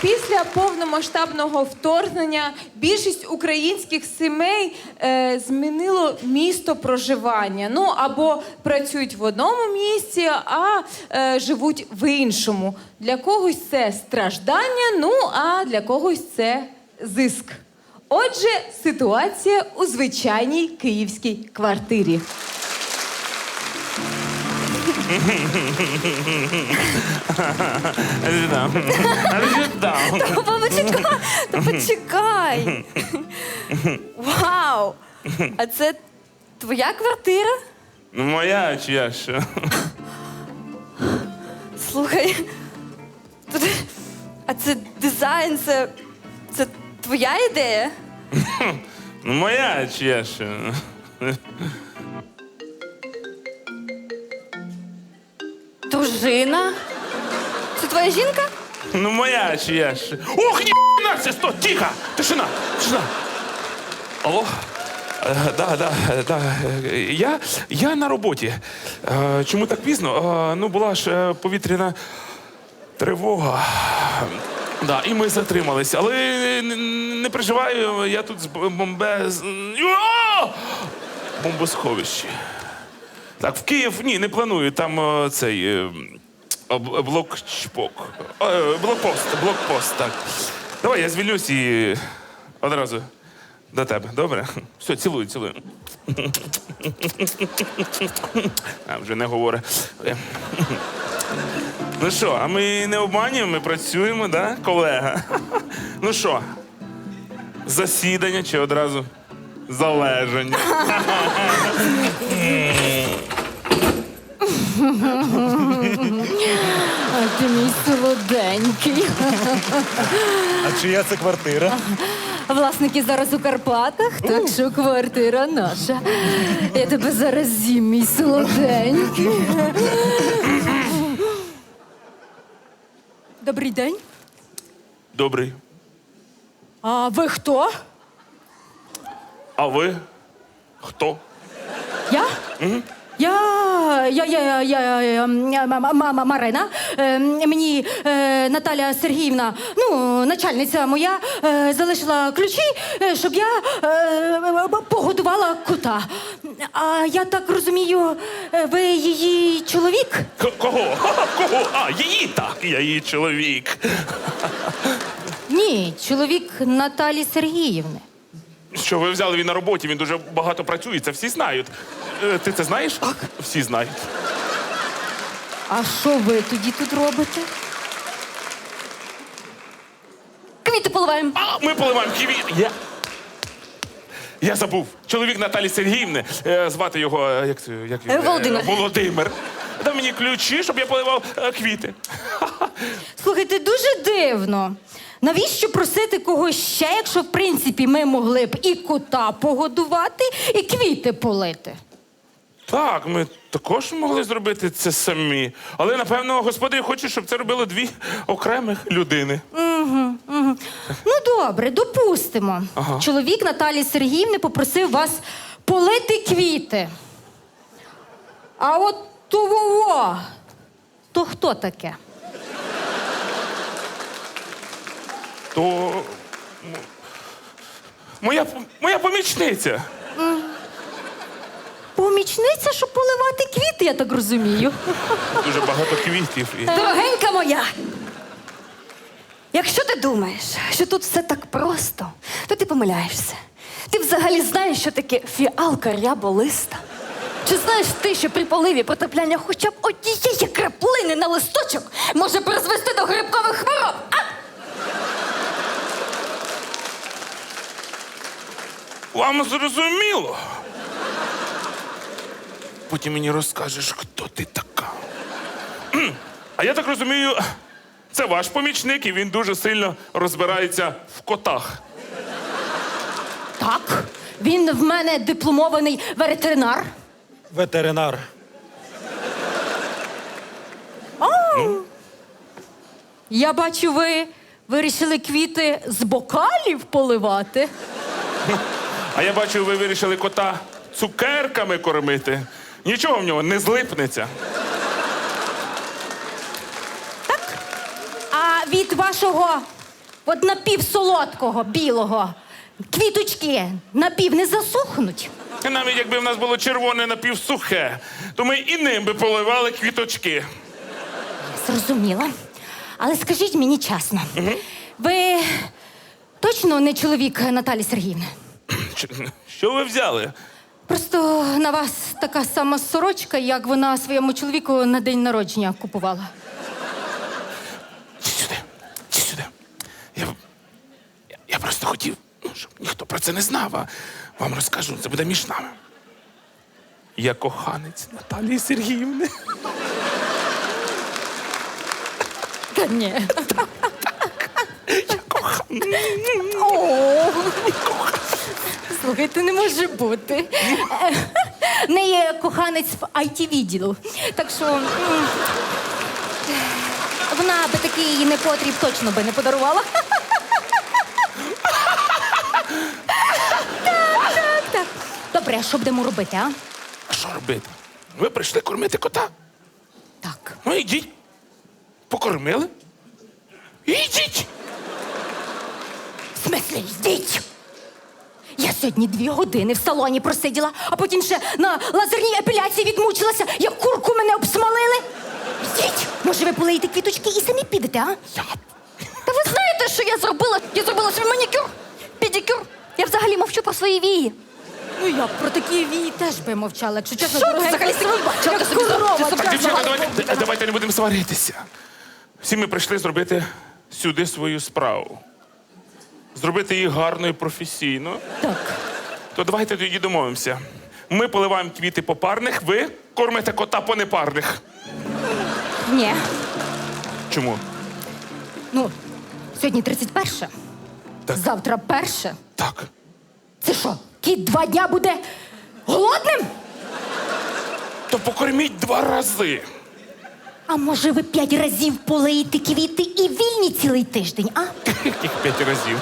після повномасштабного вторгнення більшість українських сімей е, змінило місто проживання. Ну або працюють в одному місці, а е, живуть в іншому. Для когось це страждання, ну а для когось це зиск. Отже, ситуація у звичайній київській квартирі. Та почекай, та почекай. Вау! А це твоя квартира? Ну, моя чи я що? Слухай. Тут... А це дизайн, це. Це твоя ідея? Ну, моя чи я що? Дружина? Це твоя жінка? Ну, моя чи я що? Ох, ні, це сто, тихо! Тишина, тишина. Алло? Е, Да, да, е, Я, я на роботі. Е, Чому так пізно? Е, Ну, була ж е, повітряна тривога. Да, і ми затримались. Але не, не переживаю, я тут з бомбе. О! Бомбосховище. Так, в Київ ні, не планую. Там е, цей е, об- блокчпок. Е, Блокпост, блокпост, так. Давай я звільнюсь і одразу до тебе. Добре? Все, цілую, цілую. А, вже не говорить. Ну що, а ми не обманюємо, ми працюємо, да, колега? Ну що, засідання чи одразу залежання? А ти мій солоденький. А чия це квартира? Власники зараз у Карпатах, так що квартира наша. Я тебе зараз з'їм, мій солоденький. Добрий день. Добрий. А ви хто? А ви хто? Я? Я, я, я, я, я, мама, мама Марина. Е, мені е, Наталя Сергіївна, ну, начальниця моя, е, залишила ключі, е, щоб я е, погодувала кота. А я так розумію, е, ви її чоловік? К- кого? Кого? А, її так, я її чоловік. Ні, чоловік Наталі Сергіївни. Що ви взяли він на роботі, він дуже багато працює, це всі знають. Е, Ти це знаєш? Так. Всі знають. А що ви тоді тут робите? Квіти поливаємо. А, ми поливаємо ківі. Я... Я забув. Чоловік Наталі Сергіївни, е, звати його, е, як, це- як він? Е, Володимир. Володимир. Дав мені ключі, щоб я поливав е, квіти. Слухайте, дуже дивно. Навіщо просити когось ще, якщо в принципі ми могли б і кота погодувати, і квіти полити? Так, ми також могли зробити це самі. Але, напевно, господи хоче, щоб це робило дві окремих людини. Ну добре, допустимо. Ага. Чоловік Наталі Сергіївни попросив вас полити квіти. А от того, то хто таке? То моя, моя помічниця. Помічниця, щоб поливати квіти, я так розумію. Дуже багато квітів. І... Дорогенька моя. Якщо ти думаєш, що тут все так просто, то ти помиляєшся. Ти взагалі знаєш, що таке фіалка ряболиста? Чи знаєш ти, що при поливі потрапляння хоча б однієї краплини на листочок може призвести до грибкових хвороб? А? Вам зрозуміло? Потім мені розкажеш, хто ти така. А я так розумію, це ваш помічник, і він дуже сильно розбирається в котах. Так, він в мене дипломований ветеринар. Ветеринар. Я бачу, ви вирішили квіти з бокалів поливати. А я бачу, ви вирішили кота цукерками кормити. Нічого в нього не злипнеться. Так? А від вашого От напівсолодкого, білого. Квіточки напів не засохнуть. Навіть якби в нас було червоне напівсухе, то ми і ним би поливали квіточки. Зрозуміла. Але скажіть мені чесно, ви точно не чоловік Наталі Сергіївни? Що ви взяли? Просто на вас така сама сорочка, як вона своєму чоловіку на день народження купувала. Чи сюди, чи сюди. Я, я, я просто хотів, ну, щоб ніхто про це не знав, а вам розкажу, це буде між нами. Я коханець Наталії Сергіївни. Та ні. Я коханий. О, Слухайте, не може бути. В неї є коханець в it відділу. Так що м, вона би такий непотріб точно би не подарувала. Так, так, так. Добре, а що будемо робити, а? А що робити? Ви прийшли кормити кота. Так. Ну, йдіть. Покормили. І Йдіть. В смислі, йдіть! Я сьогодні дві години в салоні просиділа, а потім ще на лазерній епіляції відмучилася, як курку мене обсмалили. Йдіть! Може, ви полиєте квіточки і самі підете, а? Я. Та ви знаєте, що я зробила? Я зробила свій манікюр, педикюр. Я взагалі мовчу про свої вії. Ну я про такі вії теж би мовчала, якщо чесно, Що ти дорогенька, взагалі собі бачила? Ти собі корова, ти собі така Дівчата, давайте, давайте не будемо сваритися. Всі ми прийшли зробити сюди свою справу. Зробити її гарно і професійно. Так. То давайте тоді домовимося. Ми поливаємо квіти по парних, ви кормите кота по непарних. Ні. Чому? Ну, сьогодні 31. Так. Завтра перше. Так. Це що, кіт два дня буде голодним? То покорміть два рази. А може ви п'ять разів полиєте квіти і вільні цілий тиждень, а? Яких п'ять разів?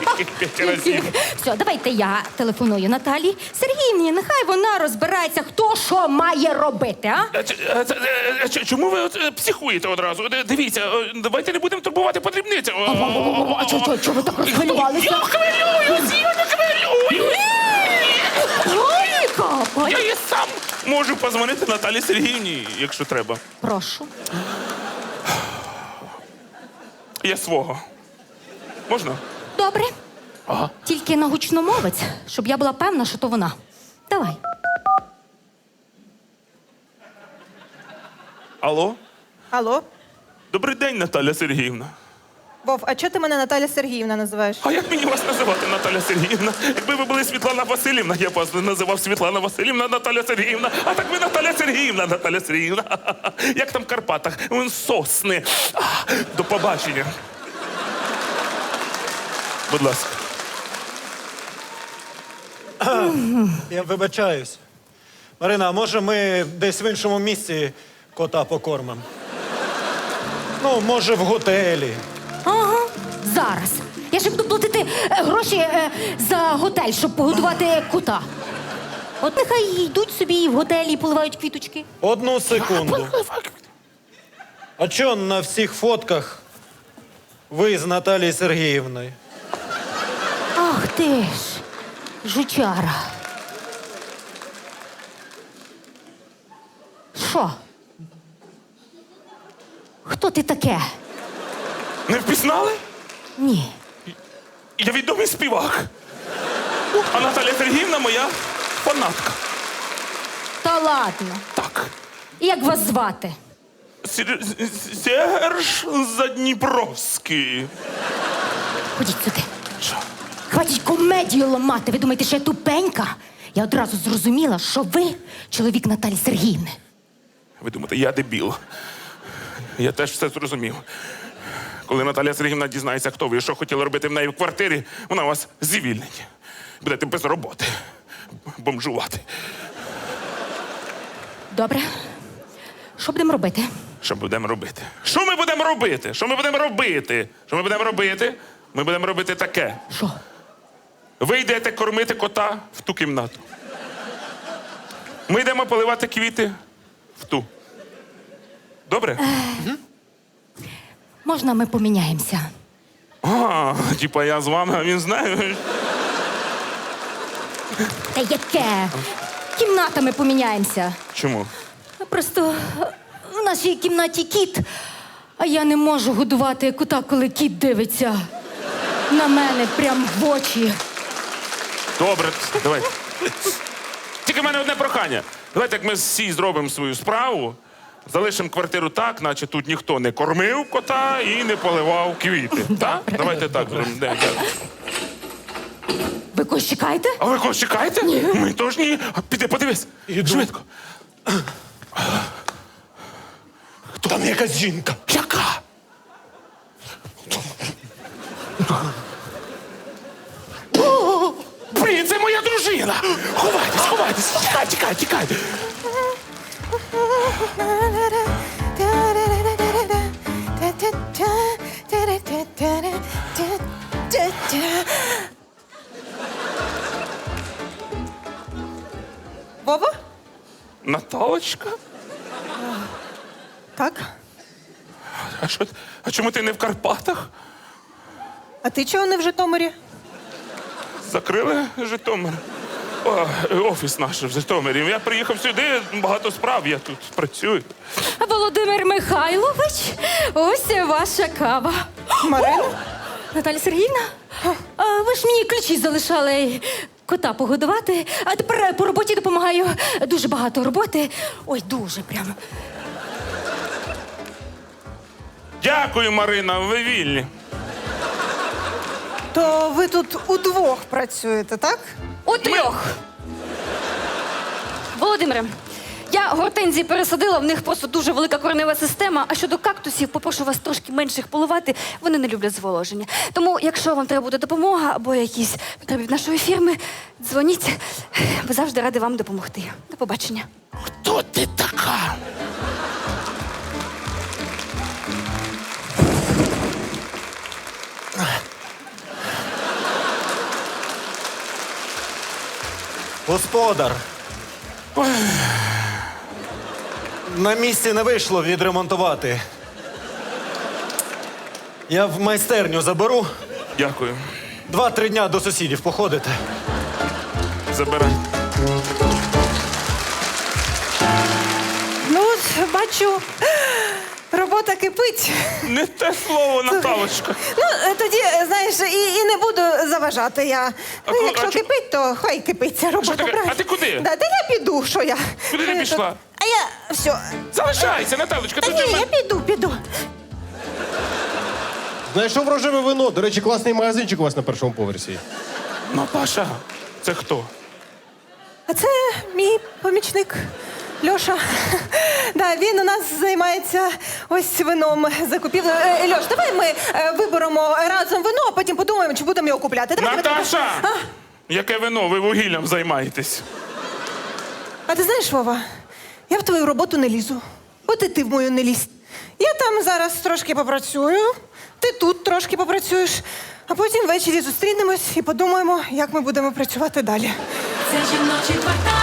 Яких п'ять разів? Все, давайте я телефоную Наталі Сергіївні. Нехай вона розбирається, хто що має робити, а? Ч- а це- е, ч- Чому ви от, е, психуєте одразу? Дивіться, е, давайте не будемо турбувати подрібниці. А чого ви так розхвилювалися? Я хвилююсь, я не хвилююсь. Паніка! Я і сам можу позвонити Наталі Сергіївні, якщо треба. Прошу. Я свого. Можна? Добре. Ага. Тільки на гучномовець, щоб я була певна, що то вона. Давай. Алло? Алло, Добрий день, Наталя Сергіївна. Вов, а чого ти мене Наталя Сергіївна називаєш? А як мені вас називати, Наталя Сергіївна? Якби ви були Світлана Васильівна, я б вас називав Світлана Васильівна, Наталя Сергіївна. А так ви Наталя Сергіївна, Наталя Сергіївна. Як там в Карпатах? Вон сосни. А, До побачення. Будь ласка. Я вибачаюсь. Марина, а може ми десь в іншому місці кота покормимо? Ну, може, в готелі. Зараз. Я ще буду платити е, гроші е, за готель, щоб погодувати кота. От нехай йдуть собі і в готелі і поливають квіточки. Одну секунду. А чо на всіх фотках ви з Наталією Сергіївною? Ах ти ж, жучара. Що? Хто ти таке? Не впізнали? Ні. Я відомий співак. А Наталя Сергіївна моя фанатка. Та ладно. Так. Як вас звати? Сер- Серж Задніпровський. Ходіть сюди. Що? Хватить комедію ламати. Ви думаєте, що я тупенька? Я одразу зрозуміла, що ви чоловік Наталі Сергіївни. Ви думаєте, я дебіл. Я теж все зрозумів. Коли Наталя Сергіївна дізнається, хто ви і що хотіли робити в неї в квартирі, вона вас звільнить. Будете без роботи. Бомжувати. Добре. Що будемо робити? Що будемо робити? Що ми будемо робити? Що ми будемо робити? Що ми будемо робити? Ми будемо робити таке. Що? Ви йдете кормити кота в ту кімнату. Ми йдемо поливати квіти в ту. Добре? Можна ми поміняємося? А, типа я з вами, а він знає. Та яке? Кімнатами поміняємося. Чому? Просто в нашій кімнаті кіт, а я не можу годувати кота, коли кіт дивиться на мене прям в очі. Добре, давайте. Тільки в мене одне прохання. Давайте як ми всі зробимо свою справу, залишимо квартиру так, наче тут ніхто не кормив кота і не поливав квіти. Так? Давайте так зробимо. Де, де? Ви когось чекаєте? А ви когось чекаєте? Ні. Ми теж ні. А Піди, подивись. Іду. Швидко. Там якась жінка. Яка? О, Блін, це моя дружина! Ховайтесь, ховайтесь! Тікай, тікай, тікай! Вова? Наталочка? Так. А, що, а чому ти не в Карпатах? А ти чого не в Житомирі? Закрили Житомир. О, офіс наш в Житомирі. Я приїхав сюди, багато справ, я тут працюю. Володимир Михайлович, ось ваша кава. Марина? Наталя Сергіївна, а ви ж мені ключі залишали кота погодувати, а тепер по роботі допомагаю. Дуже багато роботи. Ой, дуже прямо. Дякую, Марина, ви вільні. То ви тут удвох працюєте, так? У трьох. Володимире, я гортензії пересадила, в них просто дуже велика коренева система. А щодо кактусів, попрошу вас трошки менше їх поливати. Вони не люблять зволоження. Тому, якщо вам треба буде допомога або якісь потреби нашої фірми, дзвоніть. Ми завжди раді вам допомогти. До побачення. Хто ти така? Господар. На місці не вийшло відремонтувати. Я в майстерню заберу. Дякую. Два-три дня до сусідів походите. Забирай. Ну, бачу, робота кипить. Не те слово, Наталочка. Ну, е, тоді, е, знаєш, і, і не буду заважати я. А ну, ку- якщо а чо- кипить, то хай кипить ця робота. таке? правильно? А ти куди? Да, та я піду, що я. Куди ти Е, пішла? А я все. Залишайся, Наталочка. Та тут ні, я піду, піду. Знайшов рожеве вино. До речі, класний магазинчик у вас на першому поверсі. Наташа, це хто? А це мій помічник Льоша. Да, він у нас займається ось вином закупівлею. Е, Льош, давай ми е, виберемо разом вино, а потім подумаємо, чи будемо його купляти. Давай, давай, давай. Наташа! А, Яке вино? Ви вугіллям займаєтесь? а ти знаєш, Вова, я в твою роботу не лізу. От і ти в мою не лізь. Я там зараз трошки попрацюю, ти тут трошки попрацюєш, а потім ввечері зустрінемось і подумаємо, як ми будемо працювати далі. Це жіночий квартал,